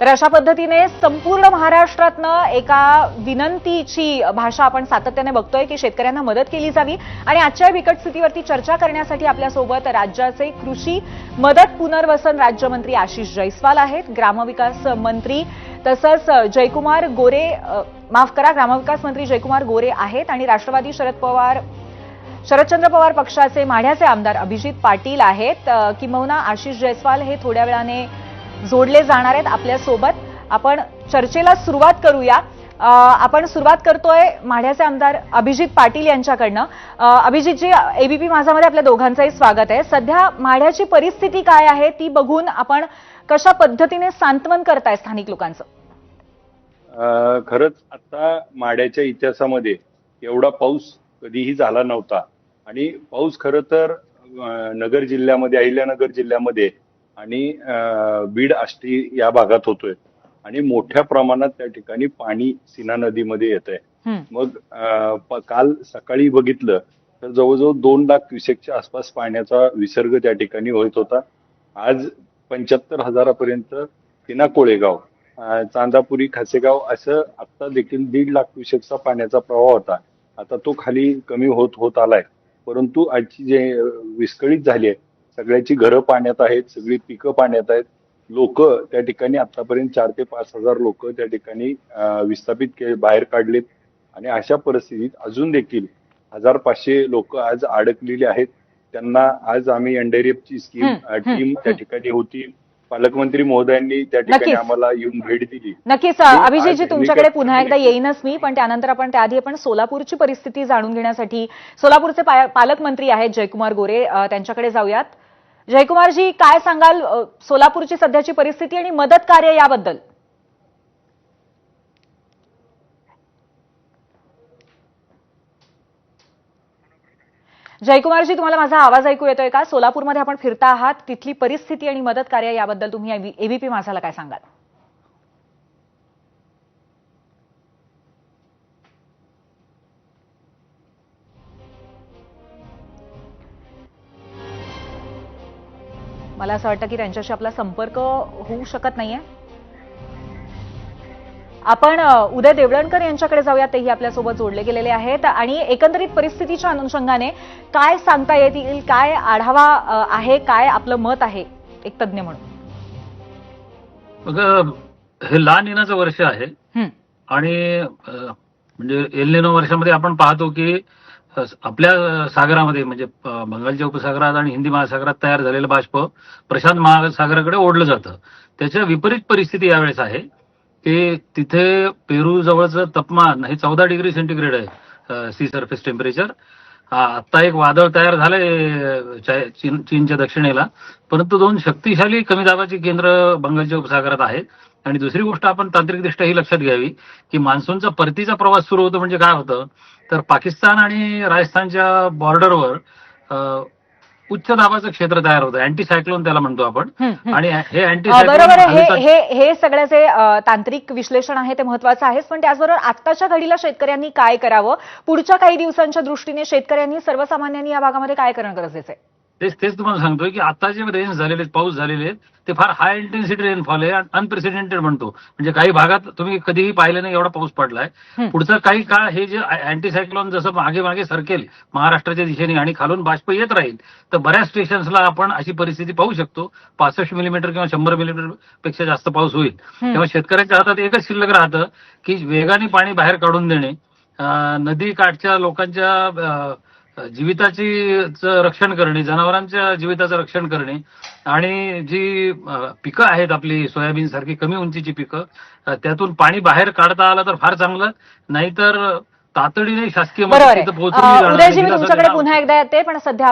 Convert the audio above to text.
तर अशा पद्धतीने संपूर्ण महाराष्ट्रातनं एका विनंतीची भाषा आपण सातत्याने बघतोय की शेतकऱ्यांना मदत केली जावी आणि आजच्या बिकट स्थितीवरती चर्चा करण्यासाठी आपल्यासोबत राज्याचे कृषी मदत पुनर्वसन राज्यमंत्री आशिष जैस्वाल आहेत ग्रामविकास मंत्री तसंच जयकुमार गोरे माफ करा ग्रामविकास मंत्री जयकुमार गोरे आहेत आणि राष्ट्रवादी शरद पवार शरदचंद्र पवार पक्षाचे माढ्याचे आमदार अभिजित पाटील आहेत. किंबहुना आशिष जयस्वाल हे थोड्या वेळाने जोडले जाणार आहेत आपल्यासोबत आपण चर्चेला सुरुवात करूया. आपण सुरुवात करतोय माढ्याचे आमदार अभिजित पाटील यांच्याकडनं. अभिजितजी एबीपी माझामध्ये आपल्या दोघांचंही स्वागत आहे. सध्या माढ्याची परिस्थिती काय आहे ती बघून आपण कशा पद्धतीने सांत्वन करताय स्थानिक लोकांचं? खरंच आता माढ्याच्या इतिहासामध्ये एवढा पाऊस कधीही झाला नव्हता. आणि पाऊस खरं तर नगर जिल्ह्यामध्ये अहिल्यानगर जिल्ह्यामध्ये आणि बीड आष्टी या भागात होतोय. आणि मोठ्या प्रमाणात त्या ठिकाणी पाणी सीना नदीमध्ये येत आहे. मग काल सकाळी बघितलं तर जवळजवळ दोन लाख क्युसेकच्या आसपास पाण्याचा विसर्ग त्या ठिकाणी होत होता. आज पंच्याहत्तर हजारापर्यंत सीना कोळेगाव चांदापुरी खासेगाव असं आता देखील दीड लाख क्युसेकचा पाण्याचा प्रवाह होता. आता तो खाली कमी होत होत आलाय. परंतु आजची जे विस्कळीत झाली आहे सगळ्याची घरं पाण्यात आहेत सगळी पिकं पाण्यात आहेत. लोक त्या ठिकाणी आतापर्यंत चार ते पाच हजार लोक त्या ठिकाणी विस्थापित के बाहेर काढलेत. आणि अशा परिस्थितीत अजून देखील हजार पाचशे लोक आज अडकलेली आहेत. त्यांना आज आम्ही एनडीआरएफची स्कीम टीम त्या. ठिकाणी होती. पालकमंत्री महोदयांनी त्या ठिकाणी. आम्हाला येऊन भेट दिली. नक्कीच अभिजितजी तुमच्याकडे पुन्हा एकदा येईनच मी पण त्यानंतर आपण त्याआधी आपण सोलापूरची परिस्थिती जाणून घेण्यासाठी सोलापूरचे पालकमंत्री आहेत जयकुमार गोरे त्यांच्याकडे जाऊयात. जयकुमारजी काय सांगाल सोलापूरची सध्याची परिस्थिती आणि मदत कार्य याबद्दल? जयकुमारजी तुम्हाला माझा आवाज ऐकू येतोय का? सोलापूरमध्ये आपण फिरता आहात. तिथली परिस्थिती आणि मदत कार्य याबद्दल तुम्ही एबीपी माझाला काय सांगाल? मला असं वाटतं की त्यांच्याशी आपला संपर्क होऊ शकत नाहीये. आपण उदय देवळणकर यांच्याकडे जाऊयात तेही आपल्यासोबत जोडले गेलेले आहेत. आणि एकंदरीत परिस्थितीच्या अनुषंगाने काय सांगता येतील काय आढावा आहे काय आपलं मत आहे एक तज्ज्ञ म्हणून? हे लहान येण्याचं वर्ष आहे. आणि म्हणजे एलिनो वर्षामध्ये आपण पाहतो की आपल्या सागरामध्ये म्हणजे बंगालच्या उपसागरात आणि हिंदी महासागरात तयार झालेलं बाष्प प्रशांत महासागराकडे ओढलं जातं. त्याच्या विपरीत परिस्थिती यावेळेस आहे की तिथे पेरू जवळचं तापमान हे चौदा डिग्री सेंटीग्रेड आहे सी सरफेस टेम्परेचर आता एक वादळ तयार झालंय चीनच्या दक्षिणेला. परंतु दोन शक्तिशाली कमी दाबाची केंद्र बंगालच्या उपसागरात आहेत. आणि दुसरी गोष्ट आपण तांत्रिकदृष्ट्या ही लक्षात घ्यावी की मान्सूनचा परतीचा प्रवास सुरू होतो म्हणजे काय होतं? तर पाकिस्तान आणि राजस्थानच्या बॉर्डरवर उच्च दाबाचं क्षेत्र तयार होतं. अँटी सायक्लोन त्याला म्हणतो आपण. आणि हे अँटी बरोबर हे हे सगळं जे अ, तांत्रिक विश्लेषण आहे ते महत्वाचं आहेच. पण त्याचबरोबर आत्ताच्या घडीला शेतकऱ्यांनी काय करावं? पुढच्या काही दिवसांच्या दृष्टीने शेतकऱ्यांनी सर्वसामान्यांनी या भागामध्ये काय करणं गरजेचं आहे? तेच तेच तुम्हाला सांगतोय की आता जे रेंज झालेले पाऊस झालेले आहेत ते फार हाय इंटेन्सिटी रेनफॉल आहे अनप्रेसिडेंटेड म्हणतो. म्हणजे काही भागात तुम्ही कधीही पाहिलं नाही एवढा पाऊस पडलाय. पुढचा काही काळ हे जे अँटी सायक्लोन जसं मागे मागे सरकेल महाराष्ट्राच्या दिशेने आणि खालून बाष्प येत राहील तर बऱ्याच स्टेशन्सला आपण अशी परिस्थिती पाहू शकतो. पासष्ट मिलीमीटर किंवा शंभर मिलीमीटरपेक्षा जास्त पाऊस होईल. तेव्हा शेतकऱ्यांच्या हातात एकच शिल्लक राहतं की वेगाने पाणी बाहेर काढून देणे. नदी काठच्या लोकांच्या जीविताची रक्षण करणे जनावरांच्या जीविताचं रक्षण करणे आणि जी पिकं आहेत आपली सोयाबीन सारखी कमी उंचीची पिकं त्यातून पाणी बाहेर काढता आलं तर फार चांगलं नाहीतर तातडीने शासकीय. तुमच्याकडे पुन्हा एकदा येते पण सध्या